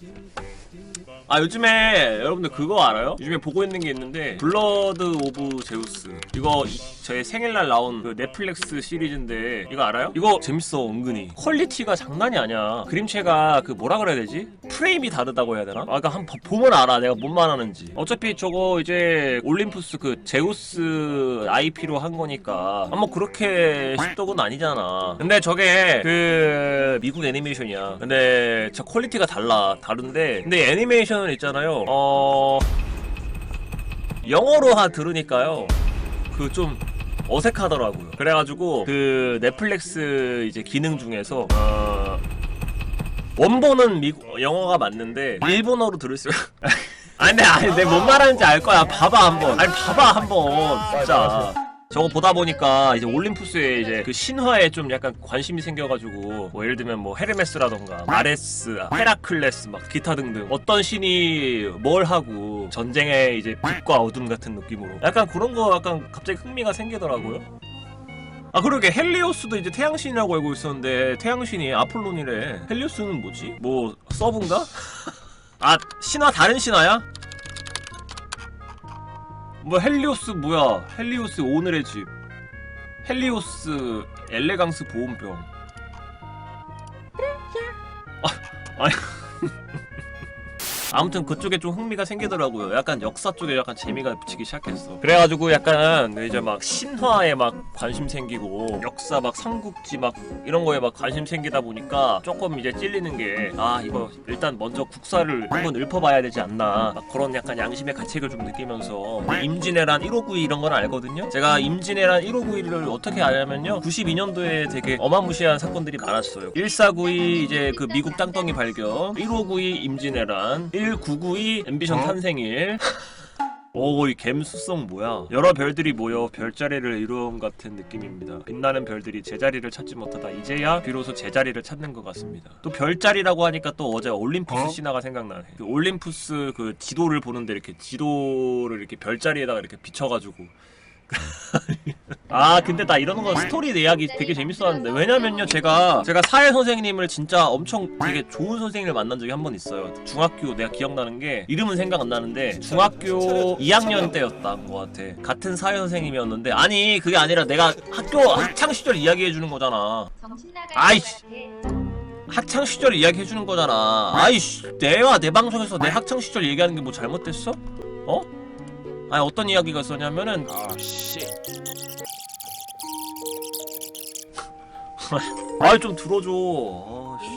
do 아 요즘에 여러분들 그거 알아요? 요즘에 보고 있는 게 있는데 블러드 오브 제우스 이거 이- 저의 생일날 나온 그 넷플릭스 시리즈인데 이거 알아요? 이거 재밌어 은근히 퀄리티가 장난이 아니야 그림체가 그 뭐라 그래야 되지? 프레임이 다르다고 해야 되나? 아 그니까 한번 보면 알아 내가 뭔 말하는지 어차피 저거 이제 올림푸스 그 제우스 IP로 한 거니까 아뭐 그렇게 십덕은 아니잖아 근데 저게 그 미국 애니메이션이야 근데 저 퀄리티가 달라 다른데 근데 애니메이션 은 있잖아요. 어 영어로 하 들으니까요. 그 좀 어색하더라고요. 그래가지고 그 넷플릭스 이제 기능 중에서 어 원본은 미국 영어가 맞는데 일본어로 들을 수 아니 아니 내가 뭔 말하는지 알 거야. 봐봐 한번. 아니 봐봐 한번. 진짜 저거 보다 보니까 이제 올림푸스에 이제 그 신화에 좀 약간 관심이 생겨가지고 뭐 예를 들면 뭐 헤르메스라던가 아레스, 헤라클레스 막 기타 등등 어떤 신이 뭘 하고 전쟁의 이제 빛과 어둠 같은 느낌으로 약간 그런 거 약간 갑자기 흥미가 생기더라고요. 아 그러게 헬리오스도 이제 태양신이라고 알고 있었는데 태양신이 아폴론이래. 헬리오스는 뭐지? 뭐 서브인가? 아 신화 다른 신화야? 뭐 헬리오스 뭐야? 헬리오스 오늘의 집. 헬리오스 엘레강스 보온병. 아, 아니. 아무튼 그쪽에 좀 흥미가 생기더라고요. 약간 역사 쪽에 약간 재미가 붙이기 시작했어. 그래가지고 약간 이제 막 신화에 막 관심 생기고 역사 막 삼국지 막 이런 거에 막 관심 생기다 보니까 조금 이제 찔리는 게 아 이거 일단 먼저 국사를 한번 읊어봐야 되지 않나 막 그런 약간 양심의 가책을 좀 느끼면서 임진왜란 1592 이런 건 알거든요. 제가 임진왜란 1592를 어떻게 아냐면요. 92년도에 되게 어마무시한 사건들이 많았어요. 1492 이제 그 미국 땅덩이 발견, 1592 임진왜란, 1992 앰비션 탄생일. 오, 이 갬수성 뭐야? 여러 별들이 모여 별자리를 이루음 같은 느낌입니다. 빛나는 별들이 제자리를 찾지 못하다 이제야 비로소 제자리를 찾는 것 같습니다. 또 별자리라고 하니까 또 어제 올림푸스 어? 신화가 생각나네. 그 올림푸스 그 지도를 보는데 이렇게 지도를 이렇게 별자리에다가 이렇게 비춰가지고. 아 근데 나 이런 거 스토리 이야기 되게 재밌었는데. 왜냐면요 제가 제가 사회 선생님을 진짜 엄청 되게 좋은 선생님을 만난 적이 한 번 있어요. 중학교 내가 기억나는 게 이름은 생각 안 나는데 중학교 2학년 때였다 것 같아. 같은 사회 선생님이었는데. 아니 그게 아니라 내가 학교 학창 시절 이야기해 주는 거잖아. 아이씨. 학창 시절 이야기해 주는 거잖아. 아이씨. 내가 내 방송에서 내 학창 시절 얘기하는 게 뭐 잘못됐어? 어? 아니 어떤 이야기가 있었냐면은 아이 좀 들어줘. 아, 씨.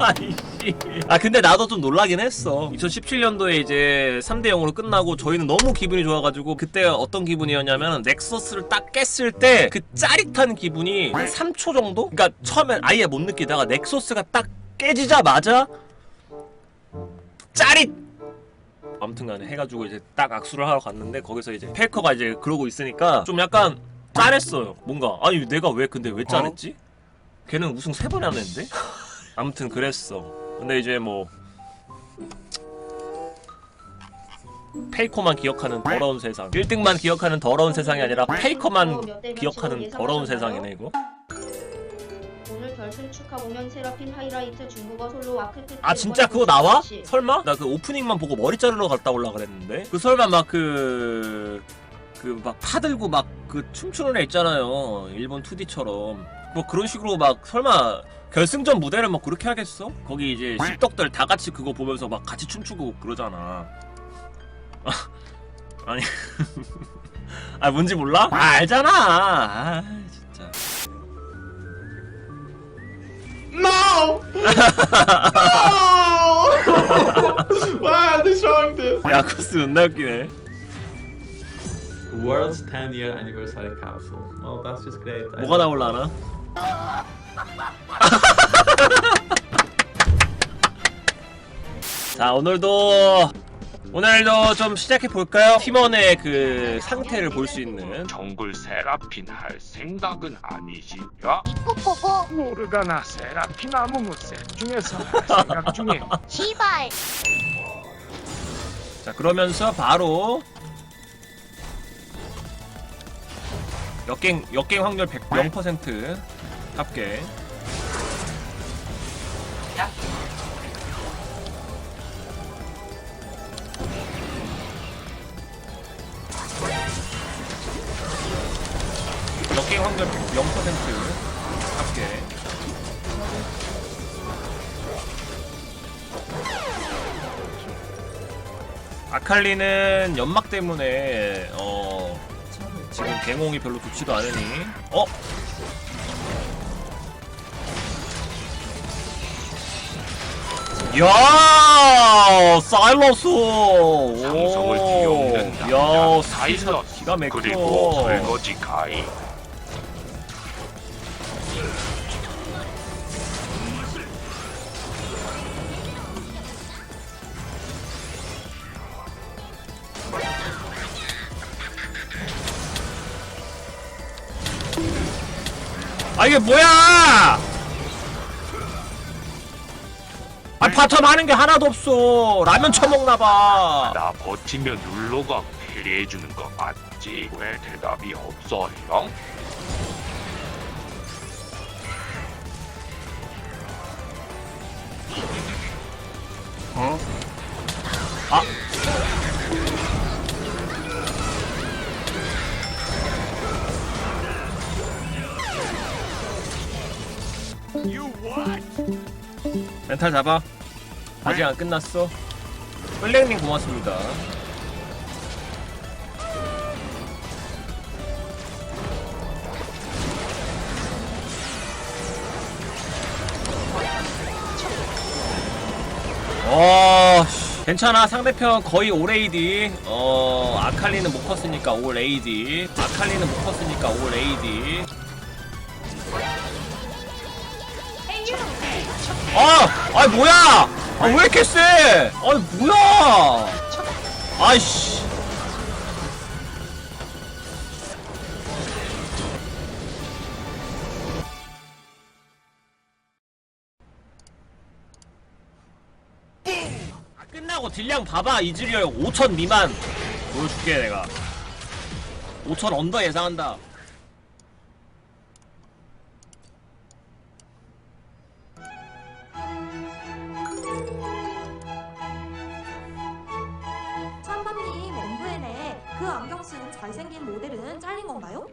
아이씨. 아 근데 나도 좀 놀라긴 했어 2017년도에 이제 3대 0으로 끝나고 저희는 너무 기분이 좋아가지고 그때 어떤 기분이었냐면 넥서스를 딱 깼을 때 그 짜릿한 기분이 한 3초 정도? 그러니까 처음엔 아예 못 느끼다가 넥서스가 딱 깨지자마자 짜릿 아무튼간에 해가지고 이제 딱 악수를 하러 갔는데 거기서 이제 페이커가 이제 그러고 있으니까 좀 약간 짠했어요. 뭔가 아니 내가 왜 근데 왜 짠했지? 걔는 우승 세번 하는데? 아무튼 그랬어. 근데 이제 뭐 페이커만 기억하는 더러운 세상. 1등만 기억하는 더러운 세상이 아니라 페이커만 기억하는 더러운 세상이네 이거. 축하 공연 세라핀 하이라이트 중국어 솔로 와크트 아 진짜 그거 나와? 설마? 나 그 오프닝만 보고 머리 자르러 갔다 올라 그랬는데 그 설마 막 그 그 막 파들고 막 그 춤추는 애 있잖아요 일본 2D처럼 뭐 그런 식으로 막 설마 결승전 무대를 막 그렇게 하겠어? 거기 이제 십덕들 다 같이 그거 보면서 막 같이 춤추고 그러잖아 아, 아니 아 뭔지 몰라? 아 알잖아 아 No! Why they showing this? 야 코스 존나 웃기네 World's 10 year anniversary capsule. Oh, that's just great. I 뭐가 나올라나? 자 오늘도 오늘도 좀 시작해 볼까요? 팀원의 그 상태를 볼 수 있는. 정글 세라핀 할 생각은 아니시죠? 보고. 모르가나 세라핀 아무무 셋 중에서 할 생각 중에. 시발. 자 그러면서 바로 역갱 역갱 확률 100, 0% 합계 럭 킹 확률 0% 합계 아칼리는 연막 때문에 어 지금 갱홍이 별로 좋지도 않으니 어? 야 사일러스 상성을 오, 뒤엎는다. 야 사일러스. 기가 막혀 그리고 설거지 가이. 아 이게 뭐야 아 바텀 하는 게 하나도 없어 라면 처먹나 봐 나 버티면 룰로가 캐리해주는 거 맞지? 왜 대답이 없어, 형? 어? 아 멘탈 잡아. 아직 안 끝났어. 플랭님 고맙습니다. 어 씨. 괜찮아. 상대편 거의 올 AD 어 아칼리는 못 컸으니까 올 AD 아칼리는 못 컸으니까 올 AD 아! 아이 뭐야! 아 왜 이렇게 세! 아이 뭐야! 아이씨 아, 끝나고 딜량 봐봐 이즈리얼 5천 미만 보여줄게 내가 5천 언더 예상한다 잘생긴 모델은 잘린 건가요?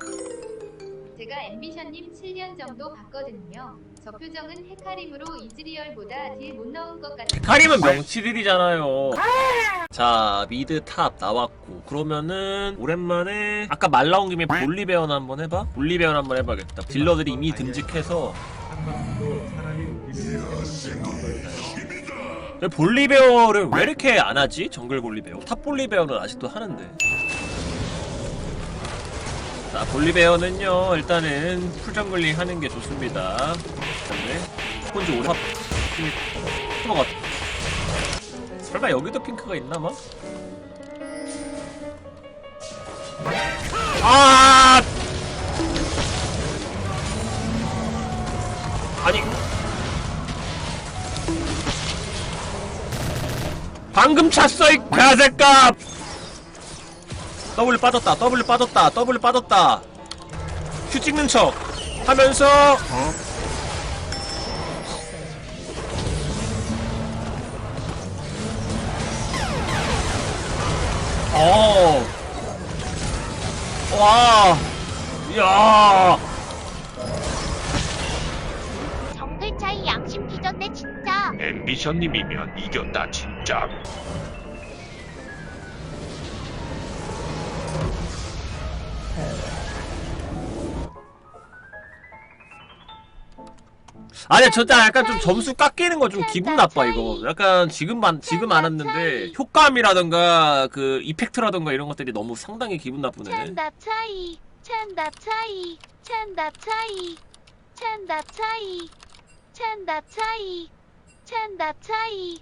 제가 앰비션님 7년 정도 봤거든요. 저 표정은 헤카림으로 이즈리얼보다 딜 못 넣은 것 같아요. 카림은 명치딜이잖아요. 자, 미드 탑 나왔고. 그러면은, 오랜만에, 아까 말 나온 김에 볼리베어나 한번 해봐? 볼리베어나 한번 해봐야겠다. 딜러들이 이미 듬직해서. 볼리베어를 왜 이렇게 안 하지? 정글 볼리베어. 탑 볼리베어는 아직도 하는데. 자, 볼리베어는요, 일단은 풀정글링 하는 게 좋습니다. 근데, 스폰지 오래 것 같아. 설마 여기도 핑크가 있나 막? 아! 아니. 방금 찼어 이 개새끼! W 빠졌다. W 빠졌다. W 빠졌다. 큐 찍는 척 하면서 어. 와. 야. 정글 차이 양심 뒤졌네 진짜. 앰비션님이면 이겼다, 진짜. 아니 저 약간 좀 점수 깎이는 거 좀 기분 나빠 이거. 약간 지금 만 지금 안 왔는데 효과음이라던가 그 이펙트라던가 이런 것들이 너무 상당히 기분 나쁘네. 찬답 차이, 찬답 차이, 찬답 차이, 찬답 차이, 찬답 차이, 찬답 차이.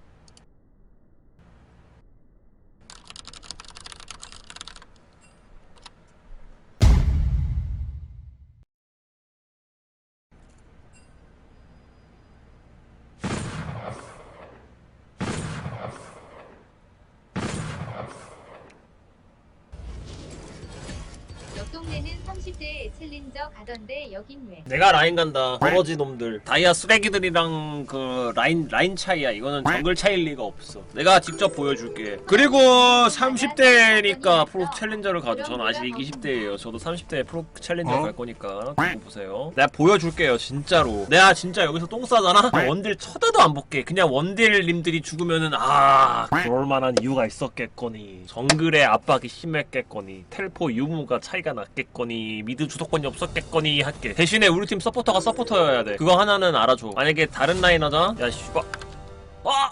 30 30대에 챌린저 가던데 여긴 왜? 내가 라인 간다. 버러지 놈들. 다이아 쓰레기들이랑 그 라인 라인 차이야. 이거는 정글 차일 리가 없어. 내가 직접 보여줄게. 그리고 30대니까 프로 챌린저를 가도 저는 아직 20대예요. 저도 30대 프로 챌린저 갈 거니까 두고 보세요. 내가 보여줄게요, 진짜로. 내가 진짜 여기서 똥 싸잖아. 원딜 쳐다도 안 볼게. 그냥 원딜님들이 죽으면은 아 그럴 만한 이유가 있었겠거니. 정글의 압박이 심했겠거니. 텔포 유무가 차이가 났겠거니. 미드 주도권이 없었겠거니 할게. 대신에 우리 팀 서포터가 서포터여야 돼. 그거 하나는 알아줘. 만약에 다른 라이너잖아. 야 씨발. 아!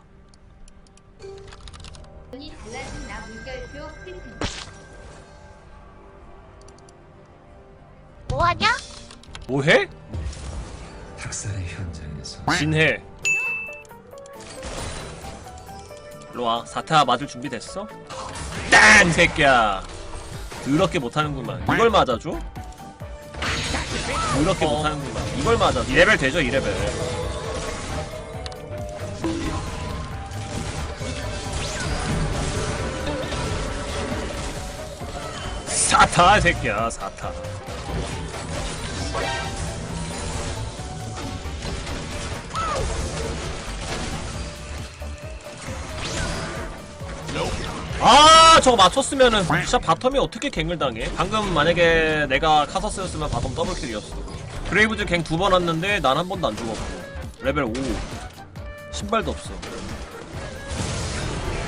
뭐하냐? 뭐해? 학살의 현장에서 진해. 일로와 사타 맞을 준비 됐어? 딴 새끼야 더럽게 못하는구만. 이걸 맞아줘? 더럽게 못하는구만. 이걸 맞아. 2레벨 되죠 2레벨. 사타 새끼야 사타 아 저거 맞췄으면은 진짜 바텀이 어떻게 갱을 당해? 방금 만약에 내가 카서스였으면 바텀 더블킬이었어. 그레이브즈 갱 두 번 왔는데 난 한 번도 안 죽었고. 레벨 5 신발도 없어.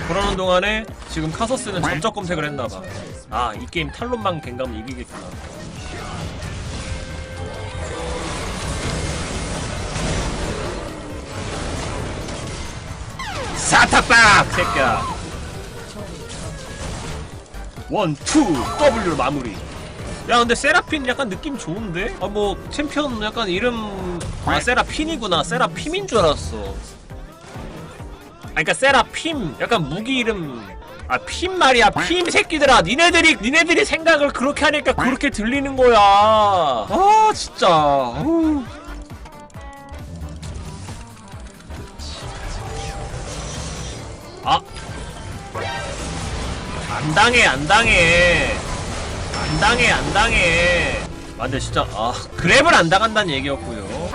그러는 동안에 지금 카서스는 전적 검색을 했나봐. 아 이 게임 탈론만 갱 가면 이기겠구나. 사타빡 새끼야 원, 투, W로 마무리. 야, 근데 세라핀 약간 느낌 좋은데? 아, 뭐, 챔피언 약간 이름, 아, 세라핀이구나. 세라핌인 줄 알았어. 아, 그니까 세라핌. 약간 무기 이름. 아, 핌 말이야. 핌 새끼들아. 니네들이, 니네들이 생각을 그렇게 하니까 그렇게 들리는 거야. 아, 진짜. 어우. 안 당해 안 당해. 안 당해 안 당해. 아 근데 진짜. 아 그랩을 안 당한다는 얘기였고요?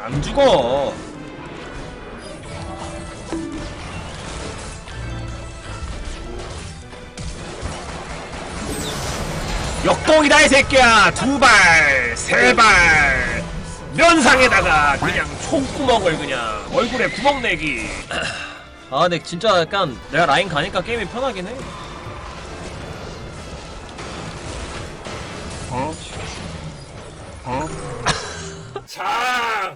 안 죽어 역동이다 이 새끼야 두발 세발 면상에다가 그냥 총구멍을 그냥 얼굴에 구멍 내기 아 근데 진짜 약간 내가 라인 가니까 게임이 편하긴 해 어? 어? 자!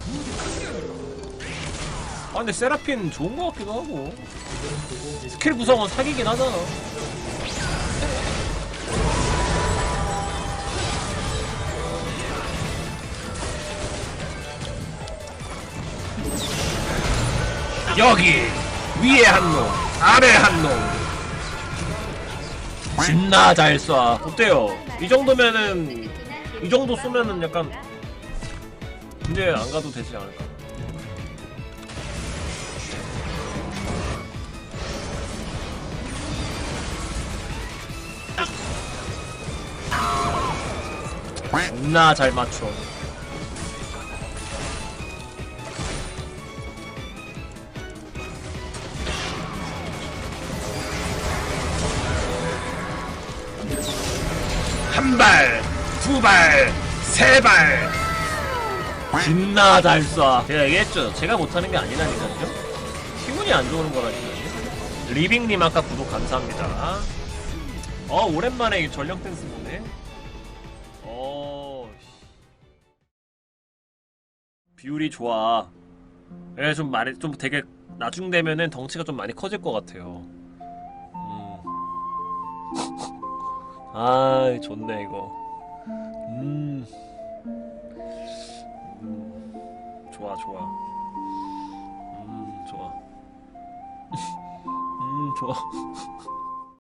아 근데 세라핀 좋은 거 같기도 하고 스킬 구성은 사기긴 하잖아 여기 위에 한놈 아래 한놈 진나 잘 쏴. 어때요? 이 정도면은 이 정도 쏘면은 약간 문제 안 가도 되지 않을까? 존나 잘 맞춰. 한 발, 두 발, 세 발. 진나 잘 쏴. 제가 얘기했죠. 제가 못하는 게 아니라니까요. 기분이 안 좋은 거라니까요. 리빙님 아까 구독 감사합니다. 어 오랜만에 이 전력 댄스 보네. 어. 씨. 비율이 좋아. 예, 좀 말이 좀 되게 나중 되면은 덩치가 좀 많이 커질 것 같아요. 음. 아, 좋네 이거. 음. 음. 좋아, 좋아. 음, 좋아. 음, 좋아.